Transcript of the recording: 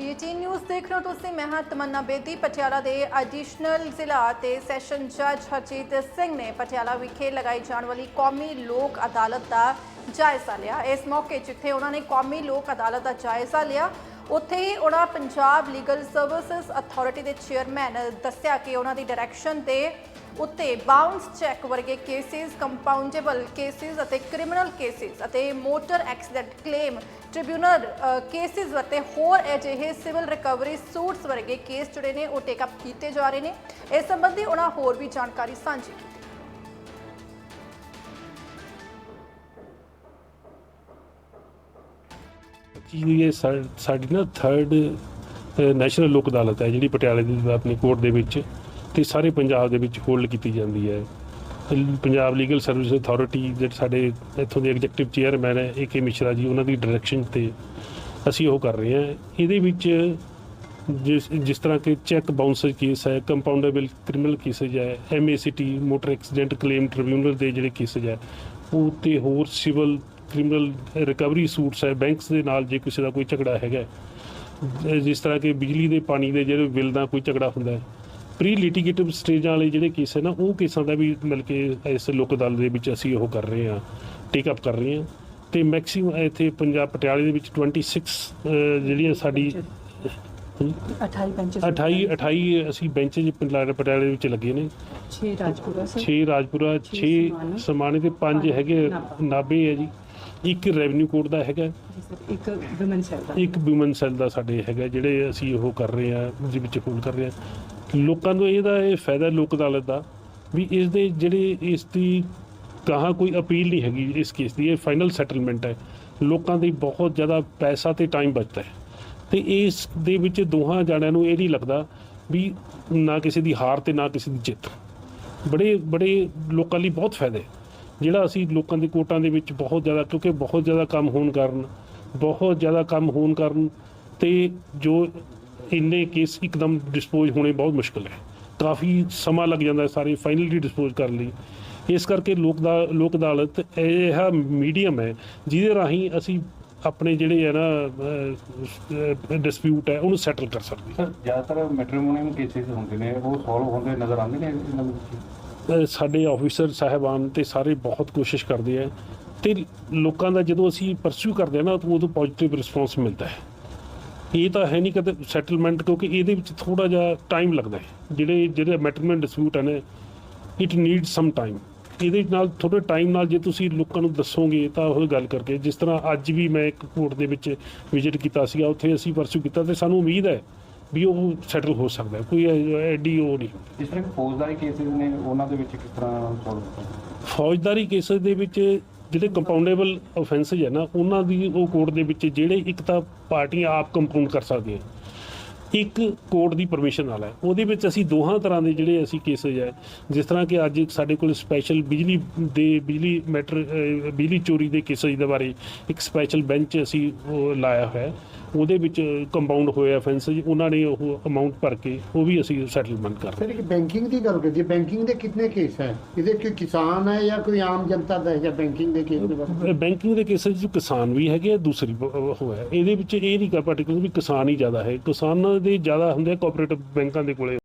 PT news ਦੇਖ ਰਹੇ ਹੋ ਤੁਸੀਂ, ਮੈਂ ਹਾਂ ਤਮੰਨਾ ਬੇਦੀ, ਪਟਿਆਲਾ ਦੇ ਐਡੀਸ਼ਨਲ ਜ਼ਿਲ੍ਹਾ ਤੇ ਸੈਸ਼ਨ ਜੱਜ ਹਰਜੀਤ ਸਿੰਘ ਨੇ ਪਟਿਆਲਾ ਵਿਖੇ ਲਗਾਈ ਜਾਣ ਵਾਲੀ ਕੌਮੀ ਲੋਕ ਅਦਾਲਤ ਦਾ ਜਾਇਜ਼ਾ ਲਿਆ। ਇਸ ਮੌਕੇ ਜਿੱਥੇ ਉਹਨਾਂ ਨੇ ਕੌਮੀ ਲੋਕ ਅਦਾਲਤ ਦਾ ਜਾਇਜ਼ਾ ਲਿਆ, ਉੱਥੇ ਹੀ ਉਹਨਾਂ ਪੰਜਾਬ ਲੀਗਲ ਸਰਵਿਸਿਜ਼ ਅਥਾਰਟੀ ਦੇ ਚੇਅਰਮੈਨ ਦੱਸਿਆ ਕਿ ਉਹਨਾਂ ਦੀ ਡਾਇਰੈਕਸ਼ਨ ਤੇ ਉੱਤੇ ਬਾਉਂਸ ਚੈੱਕ ਵਰਗੇ ਕੇਸਿਸ ਕੰਪਾਊਂਡੇਬਲ ਕੇਸਿਸ ਅਤੇ ਕ੍ਰਿਮੀਨਲ ਕੇਸਿਸ ਅਤੇ motor accident claim tribunal cases ਅਤੇ ਹੋਰ ਅਜਿਹੇ ਸਿਵਲ ਰਿਕਵਰੀ ਸੂਟਸ ਵਰਗੇ ਕੇਸ ਜਿਹੜੇ ਨੇ ਉਹ ਟੇਕ ਅਪ ਕੀਤੇ ਜਾ ਰਹੇ ਨੇ। ਇਸ ਸੰਬੰਧੀ ਉਹਨਾਂ ਹੋਰ ਵੀ ਜਾਣਕਾਰੀ ਸਾਂਝੀ ਕੀਤੀ। ਜੀ ਇਹ ਸਾ- ਸਾਡੀ ਨਾ ਥਰਡ ਨੈਸ਼ਨਲ ਲੋਕ ਅਦਾਲਤ ਹੈ ਜਿਹੜੀ ਪਟਿਆਲੇ ਦੀ ਆਪਣੀ ਕੋਰਟ ਦੇ ਵਿੱਚ। ਤੇ ਸਾਰੇ ਪੰਜਾਬ ਦੇ ਵਿੱਚ ਹੋਲਡ ਕੀਤੀ ਜਾਂਦੀ ਹੈ। ਪੰਜਾਬ ਲੀਗਲ ਸਰਵਿਸ ਅਥਾਰਟੀ ਜਿਹੜੇ ਸਾਡੇ ਇੱਥੋਂ ਦੇ ਐਗਜ਼ੈਕਟਿਵ ਚੇਅਰਮੈਨ ਹੈ ਏ ਕੇ ਮਿਸ਼ਰਾ ਜੀ, ਉਹਨਾਂ ਦੀ ਡਾਇਰੈਕਸ਼ਨ ਤੇ ਅਸੀਂ ਉਹ ਕਰ ਰਹੇ ਹਾਂ। ਇਹਦੇ ਵਿੱਚ ਜਿਸ ਜਿਸ ਤਰ੍ਹਾਂ ਕਿ ਚੈੱਕ ਬਾਉਂਸਰ ਕੇਸ ਹੈ ਕੰਪਾਊਂਡੇਬਲ ਕ੍ਰਿਮੀਨਲ ਕੇਸਜ ਹੈ MACT motor accident claim tribunal ਦੇ ਜਿਹੜੇ ਕੇਸਜ ਹੈ, ਉਹ ਤੇ ਹੋਰ ਸਿਵਲ ਕ੍ਰਿਮੀਨਲ ਰਿਕਵਰੀ ਸੂਟਸ ਹੈ ਬੈਂਕਸ ਦੇ ਨਾਲ ਜੇ ਕਿਸੇ ਦਾ ਕੋਈ ਝਗੜਾ ਹੈਗਾ ਜਿਸ ਤਰ੍ਹਾਂ ਕਿ ਬਿਜਲੀ ਦੇ, ਪਾਣੀ ਦੇ ਜਿਹੜੇ ਬਿੱਲ ਦਾ ਕੋਈ ਝਗੜਾ ਹੁੰਦਾ ਹੈ ਪ੍ਰੀ ਲਿਟੀਗੇਟਿਵ ਸਟੇਜਾਂ ਵਾਲੇ ਜਿਹੜੇ ਕੇਸ ਹੈ ਨਾ ਉਹ ਕੇਸਾਂ ਦਾ ਵੀ ਮਿਲ ਕੇ ਇਸ ਲੋਕ ਅਦਾਲਤ ਦੇ ਵਿੱਚ ਅਸੀਂ ਉਹ ਕਰ ਰਹੇ ਹਾਂ ਟੇਕ ਅਪ ਕਰ ਰਹੇ ਹਾਂ। ਤੇ ਮੈਕਸਿਮਮ ਇੱਥੇ ਪੰਜਾਬ ਪਟਿਆਲੇ ਦੇ ਵਿੱਚ 26 ਅਹ, ਜਿਹੜੀਆਂ ਸਾਡੀ 28 ਬੈਂਚਸ 28 28 ਅਸੀਂ ਬੈਂਚ ਪਟਿਆਲੇ ਪਟਿਆਲੇ ਦੇ ਵਿੱਚ ਲੱਗੇ ਨੇ। 6 ਰਾਜਪੁਰਾ ਸਰ 6 ਰਾਜਪੁਰਾ 6 ਸਮਾਣੇ। ਤੇ 5 ਪੰਜ ਹੈਗੇ। ਨਾਭੇ। ਹੈ ਜੀ। ਇੱਕ ਰੈਵਨਿਊ ਕੋਡ ਦਾ ਹੈਗਾ। ਇੱਕ ਵਿਮਨ ਸੈਲ ਦਾ। ਇੱਕ ਵਿਮਨ ਸੈੱਲ ਦਾ ਸਾਡੇ ਹੈਗਾ ਜਿਹੜੇ ਅਸੀਂ ਉਹ ਕਰ ਰਹੇ ਆ ਜਿਹਦੇ ਵਿੱਚ ਹੋਲ ਕਰ ਰਹੇ ਆ ਲੋਕਾਂ ਨੂੰ ਇਹਦਾ ਇਹ ਫਾਇਦਾ ਲੋਕ ਅਦਾਲਤ ਦਾ ਵੀ ਇਸ ਦੇ ਜਿਹੜੇ ਇਸ ਦੀ ਕਹਾ ਕੋਈ ਅਪੀਲ ਨਹੀਂ ਹੈਗੀ ਇਸ ਕੇਸ ਦੀ, ਇਹ ਫਾਈਨਲ ਸੈਟਲਮੈਂਟ ਹੈ। ਲੋਕਾਂ ਦੀ ਬਹੁਤ ਜ਼ਿਆਦਾ ਪੈਸਾ ਤੇ ਟਾਈਮ ਬਚਦਾ ਹੈ। ਤੇ ਇਸ ਦੇ ਵਿੱਚ ਦੋਹਾਂ ਜਾਣਿਆਂ ਨੂੰ ਇਹ ਨਹੀਂ ਲੱਗਦਾ ਵੀ ਨਾ ਕਿਸੇ ਦੀ ਹਾਰ ਤੇ ਨਾ ਕਿਸੇ ਦੀ ਜਿੱਤ। ਬੜੇ ਬੜੇ ਲੋਕਾਂ ਲਈ ਬਹੁਤ ਫਾਇਦੇ। ਜਿਹੜਾ ਅਸੀਂ ਲੋਕਾਂ ਦੇ ਕੋਟਾਂ ਦੇ ਵਿੱਚ ਬਹੁਤ ਜ਼ਿਆਦਾ, ਕਿਉਂਕਿ ਬਹੁਤ ਜ਼ਿਆਦਾ ਕੰਮ ਹੋਣ ਕਾਰਨ, ਬਹੁਤ ਜ਼ਿਆਦਾ ਕੰਮ ਹੋਣ ਕਾਰਨ ਤੇ ਜੋ ਇੰਨੇ ਕੇਸ ਇੱਕਦਮ ਡਿਸਪੋਜ਼ ਹੋਣੇ ਬਹੁਤ ਮੁਸ਼ਕਲ ਹੈ। ਕਾਫੀ ਸਮਾਂ ਲੱਗ ਜਾਂਦਾ ਹੈ ਸਾਰੇ ਫਾਈਨਲੀ ਡਿਸਪੋਜ਼ ਕਰਨ ਲਈ। ਇਸ ਕਰਕੇ ਲੋਕ ਦਾ ਲੋਕ ਅਦਾਲਤ ਇਹ ਮੀਡੀਅਮ ਹੈ ਜਿਹਦੇ ਰਾਹੀਂ ਅਸੀਂ ਆਪਣੇ ਜਿਹੜੇ ਹੈ ਨਾ ਡਿਸਪਿਊਟ ਹੈ ਉਹਨੂੰ ਸੈਟਲ ਕਰ ਸਕਦੇ ਹਾਂ। ਸਰ ਜ਼ਿਆਦਾਤਰ ਮੈਟ੍ਰੀਮੋਨੀਅਮ ਕੇਸਿਸ ਹੁੰਦੇ ਨੇ ਉਹ ਸੋਲਵ ਹੁੰਦੇ ਨਜ਼ਰ ਆਉਂਦੇ ਨੇ ਸਾਡੇ ਆਫੀਸਰ ਸਾਹਿਬਾਨ ਤੇ ਸਾਰੇ ਬਹੁਤ ਕੋਸ਼ਿਸ਼ ਕਰਦੇ ਆ ਤੇ ਲੋਕਾਂ ਦਾ ਜਦੋਂ ਅਸੀਂ ਪਰਸੂ ਕਰਦੇ ਆ ਨਾ ਉਦੋਂ ਪੋਜ਼ਿਟਿਵ ਰਿਸਪੌਂਸ ਮਿਲਦਾ ਹੈ। ਇਹ ਤਾਂ ਹੈ ਨਹੀਂ ਕਦੇ ਸੈਟਲਮੈਂਟ ਕਿਉਂਕਿ ਇਹਦੇ ਵਿੱਚ ਥੋੜਾ ਜਿਹਾ ਟਾਈਮ ਲੱਗਦਾ ਹੈ। ਜਿਹੜੇ ਜਿਹੜੇ ਮੈਟਰਮੈਂਟ ਡਿਸਪਿਊਟ ਹੈ ਨੇ ਇਟ ਨੀਡ ਸਮ ਟਾਈਮ ਇਹਦੇ ਨਾਲ ਥੋੜੇ ਟਾਈਮ ਨਾਲ ਜੇ ਤੁਸੀਂ ਲੋਕਾਂ ਨੂੰ ਦੱਸੋਗੇ ਤਾਂ ਉਹ ਗੱਲ ਕਰਕੇ ਜਿਸ ਤਰ੍ਹਾਂ ਅੱਜ ਵੀ ਮੈਂ ਇੱਕ ਕੋਰਟ ਦੇ ਵਿੱਚ ਵਿਜ਼ਿਟ ਕੀਤਾ ਸੀਗਾ ਉੱਥੇ ਅਸੀਂ ਪਰਸੂ ਕੀਤਾ ਤੇ ਸਾਨੂੰ ਉਮੀਦ ਹੈ ਵੀ ਉਹ ਸੈਟਲ ਹੋ ਸਕਦਾ। ਕੋਈ ਐਡੀ ਉਹ ਨਹੀਂ। ਜਿਸ ਤਰ੍ਹਾਂ ਫੌਜਦਾਰੀ ਕੇਸਿਸ ਨੇ ਉਹਨਾਂ ਦੇ ਵਿੱਚ ਕਿਸ ਤਰ੍ਹਾਂ ਫੌਜਦਾਰੀ ਕੇਸ ਦੇ ਵਿੱਚ ਜਿਹੜੇ ਕੰਪਾਊਂਡੇਬਲ ਆਫੈਂਸਸ ਹੈ ਨਾ, ਉਹਨਾਂ ਦੀ ਉਹ ਕੋਰਟ ਦੇ ਵਿੱਚ ਜਿਹੜੇ ਇੱਕ ਤਾਂ ਪਾਰਟੀਆਂ ਆਪ ਕੰਪਾਊਂਡ ਕਰ ਸਕਦੀਆਂ ਇੱਕ ਕੋਰਟ ਦੀ ਪਰਮਿਸ਼ਨ ਨਾਲ ਹੈ। ਉਹਦੇ ਵਿੱਚ ਅਸੀਂ ਦੋਹਾਂ ਤਰ੍ਹਾਂ ਦੇ ਜਿਹੜੇ ਅਸੀਂ ਕੇਸਸ ਹੈ, ਜਿਸ ਤਰ੍ਹਾਂ ਕਿ ਅੱਜ ਸਾਡੇ ਕੋਲ ਸਪੈਸ਼ਲ ਬਿਜਲੀ ਦੇ ਬਿਜਲੀ ਮੈਟਰ ਬਿਜਲੀ ਚੋਰੀ ਦੇ ਕੇਸਸ ਦੇ ਬਾਰੇ ਇੱਕ ਸਪੈਸ਼ਲ ਬੈਂਚ ਅਸੀਂ ਉਹ ਲਾਇਆ ਹੋਇਆ ਹੈ। ਉਹਦੇ ਵਿੱਚ ਕੰਪਾਊਂਡ ਹੋਏ ਆਫੈਂਸਸ ਉਹਨਾਂ ਨੇ ਉਹ ਅਮਾਉਂਟ ਭਰ ਕੇ ਉਹ ਵੀ ਅਸੀਂ ਸੈਟਲਮੈਂਟ ਕਰ ਸਰ ਇੱਕ ਬੈਂਕਿੰਗ ਦੀ ਗੱਲ ਕਰੀਏ ਬੈਂਕਿੰਗ ਦੇ ਕਿੰਨੇ ਕੇਸ ਹੈ? ਇਹਦੇ ਕੋਈ ਕਿਸਾਨ ਹੈ ਜਾਂ ਕੋਈ ਆਮ ਜਨਤਾ ਦਾ ਹੈ ਜਾਂ ਬੈਂਕਿੰਗ ਦੇ ਕੇਸ ਦੇ ਬਾਰੇ? ਬੈਂਕਿੰਗ ਦੇ ਕੇਸਾਂ 'ਚ ਕਿਸਾਨ ਵੀ ਹੈਗੇ ਆ ਦੂਸਰੀ ਬ- ਉਹ ਹੈ। ਇਹਦੇ ਵਿੱਚ ਇਹ ਨਹੀਂ ਕਾ ਪਾਰਟਿਕੂਲਰ ਵੀ ਕਿਸਾਨ ਹੀ ਜ਼ਿਆਦਾ ਹੈ। ਕਿਸਾਨਾਂ ਦੇ ਜ਼ਿਆਦਾ ਹੁੰਦੇ ਕੋਆਪਰੇਟਿਵ ਬੈਂਕਾਂ ਦੇ ਕੋਲੇ।